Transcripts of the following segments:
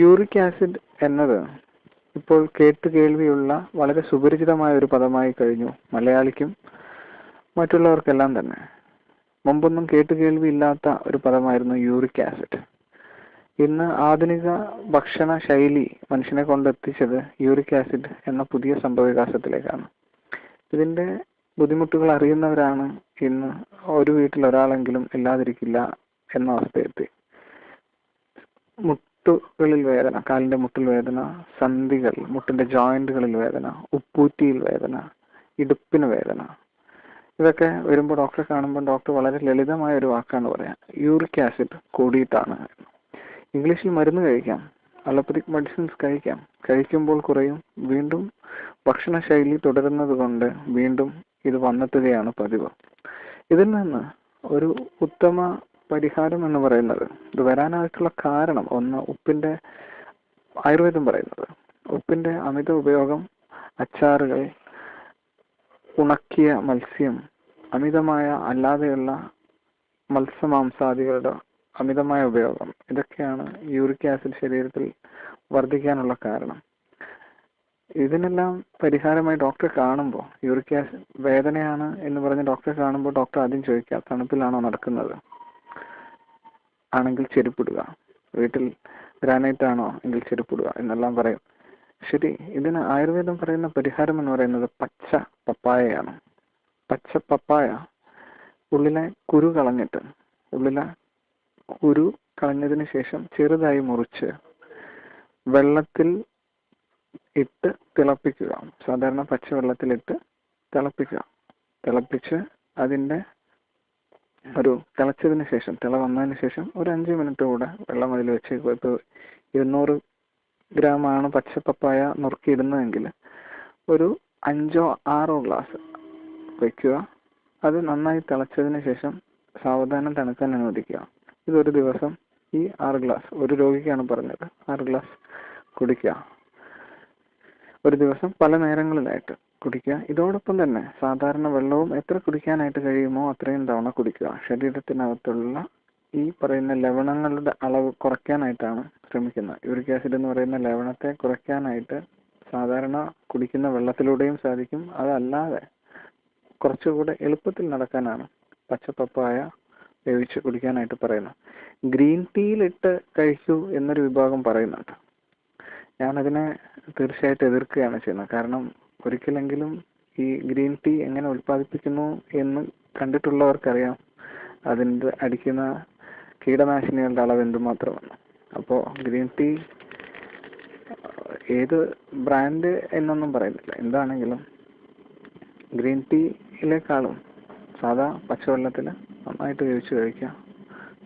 Uric acid എന്നത് ഇപ്പോൾ കേട്ട് കേൾവിയുള്ള വളരെ സുപരിചിതമായ ഒരു പദമായി കഴിഞ്ഞു മലയാളിക്കും മറ്റുള്ളവർക്കെല്ലാം തന്നെ. മുമ്പൊന്നും കേട്ട് കേൾവി ഇല്ലാത്ത ഒരു പദമായിരുന്നു യൂറിക് ആസിഡ്. ഇന്ന് ആധുനിക ഭക്ഷണ ശൈലി മനുഷ്യനെ കൊണ്ടെത്തിച്ചത് യൂറിക് ആസിഡ് എന്ന പുതിയ സംഭവവികാസത്തിലേക്കാണ്. ഇതിന്റെ ബുദ്ധിമുട്ടുകൾ അറിയുന്നവരാണ് ഇന്ന് ഒരു വീട്ടിൽ ഒരാളെങ്കിലും ഇല്ലാതിരിക്കില്ല എന്ന അവസ്ഥയെത്തി. മുട്ടുകളിൽ വേദന കാലിന്റെ മുട്ടിൽ വേദന സന്ധികൾ മുട്ടിന്റെ ജോയിന്റുകളിൽ വേദന ഉപ്പൂറ്റിയിൽ വേദന ഇടുപ്പിന് വേദന. ഇതൊക്കെ വരുമ്പോൾ ഡോക്ടറെ കാണുമ്പോൾ ഡോക്ടർ വളരെ ലളിതമായ ഒരു വാക്കാണ് പറയാം യൂറിക് ആസിഡ് കൂടിയിട്ടാണ്. ഇംഗ്ലീഷിൽ മരുന്ന് കഴിക്കാം അലോപ്പതിക് മെഡിസിൻസ് കഴിക്കാം. കഴിക്കുമ്പോൾ കുറയും വീണ്ടും ഭക്ഷണശൈലി തുടരുന്നത് കൊണ്ട് വീണ്ടും ഇത് വന്നെത്തുകയാണ് പതിവ്. ഇതിൽ നിന്ന് ഒരു ഉത്തമ പരിഹാരം എന്ന് പറയുന്നത്. ഇത് വരാനായിട്ടുള്ള കാരണം ഒന്ന് ഉപ്പിന്റെ ആയുർവേദം പറയുന്നത്. ഉപ്പിന്റെ അമിത ഉപയോഗം അച്ചാറുകൾ ഉണക്കിയ മത്സ്യം അമിതമായ അല്ലാതെയുള്ള മത്സ്യമാംസാദികളുടെ അമിതമായ ഉപയോഗം. ഇതൊക്കെയാണ് യൂറിക് ആസിഡ് ശരീരത്തിൽ വർദ്ധിക്കാനുള്ള കാരണം. ഇതിനെല്ലാം പരിഹാരമായി ഡോക്ടറെ കാണുമ്പോൾ യൂറിക് ആസിഡ് വേദനയാണ് എന്ന് പറഞ്ഞ് ഡോക്ടറെ കാണുമ്പോൾ ഡോക്ടർ ആദ്യം ചോദിക്കുക തണുപ്പിലാണോ നടക്കുന്നത്? ആണെങ്കിൽ ചെരുപ്പിടുക. വീട്ടിൽ ഗ്രാനൈറ്റ് ആണോ എങ്കിൽ ചെരുപ്പിടുക എന്നെല്ലാം പറയും. ശരി ഇതിന് ആയുർവേദം പറയുന്ന പരിഹാരം എന്ന് പറയുന്നത് പച്ച പപ്പായയാണ്. പച്ച പപ്പായ ഉള്ളിലെ കുരു കളഞ്ഞിട്ട് ഉള്ളിലെ കുരു കളഞ്ഞതിന് ശേഷം ചെറുതായി മുറിച്ച് വെള്ളത്തിൽ ഇട്ട് തിളപ്പിക്കുക. സാധാരണ പച്ചവെള്ളത്തിലിട്ട് തിളപ്പിക്കുക. തിളപ്പിച്ച് അതിന്റെ ഒരു തിളച്ചതിന് ശേഷം തിള വന്നതിന് ശേഷം ഒരു അഞ്ച് മിനിറ്റ് കൂടെ വെള്ളം അതിൽ വെച്ച് ഇപ്പോൾ ഇരുന്നൂറ് ഗ്രാം ആണ് പച്ച പപ്പായ നുറുക്കിയിടുന്നതെങ്കിൽ ഒരു അഞ്ചോ ആറോ ഗ്ലാസ് വെക്കുക. അത് നന്നായി തിളച്ചതിന് ശേഷം സാവധാനം തണുക്കാൻ അനുവദിക്കുക. ഇതൊരു ദിവസം ഈ ആറ് ഗ്ലാസ് ഒരു രോഗിക്കാണ് പറഞ്ഞത് ആറ് ഗ്ലാസ് കുടിക്കുക. ഒരു ദിവസം പല നേരങ്ങളിലായിട്ട്. കുടിക്കുക. ഇതോടൊപ്പം തന്നെ സാധാരണ വെള്ളവും എത്ര കുടിക്കാനായിട്ട് കഴിയുമോ അത്രയും തവണ കുടിക്കുക. ശരീരത്തിനകത്തുള്ള ഈ പറയുന്ന ലവണങ്ങളുടെ അളവ് കുറയ്ക്കാനായിട്ടാണ് ശ്രമിക്കുന്നത്. യൂറിക് ആസിഡ് എന്ന് പറയുന്ന ലവണത്തെ കുറയ്ക്കാനായിട്ട് സാധാരണ കുടിക്കുന്ന വെള്ളത്തിലൂടെയും സാധിക്കും. അതല്ലാതെ കുറച്ചുകൂടെ എളുപ്പത്തിൽ നടക്കാനാണ് പച്ചപ്പപ്പായ വേവിച്ച് കുടിക്കാനായിട്ട് പറയുന്നത്. ഗ്രീൻ ടീയിലിട്ട് കഴിക്കൂ എന്നൊരു വിഭാഗം പറയുന്നുണ്ട്. ഞാനതിനെ തീർച്ചയായിട്ടും എതിർക്കുകയാണ് ചെയ്യുന്നത്. കാരണം ഒരിക്കലെങ്കിലും ഈ ഗ്രീൻ ടീ എങ്ങനെ ഉൽപ്പാദിപ്പിക്കുന്നു എന്ന് കണ്ടിട്ടുള്ളവർക്കറിയാം. അതിന്റെ അടിക്കുന്ന കീടനാശിനികളുടെ അളവ് എന്തുമാത്രമാണ് അപ്പോൾ ഗ്രീൻ ടീ ഏത് ബ്രാൻഡ് എന്നൊന്നും പറയുന്നില്ല. എന്താണെങ്കിലും ഗ്രീൻ ടീയിലേക്കാളും സാധാ പച്ചവെള്ളത്തിൽ നന്നായിട്ട് വേവിച്ച് കഴിക്കുക.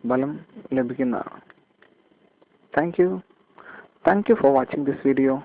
ബലം ലഭിക്കുന്നതാണ്. Thank you. Thank you for watching this video.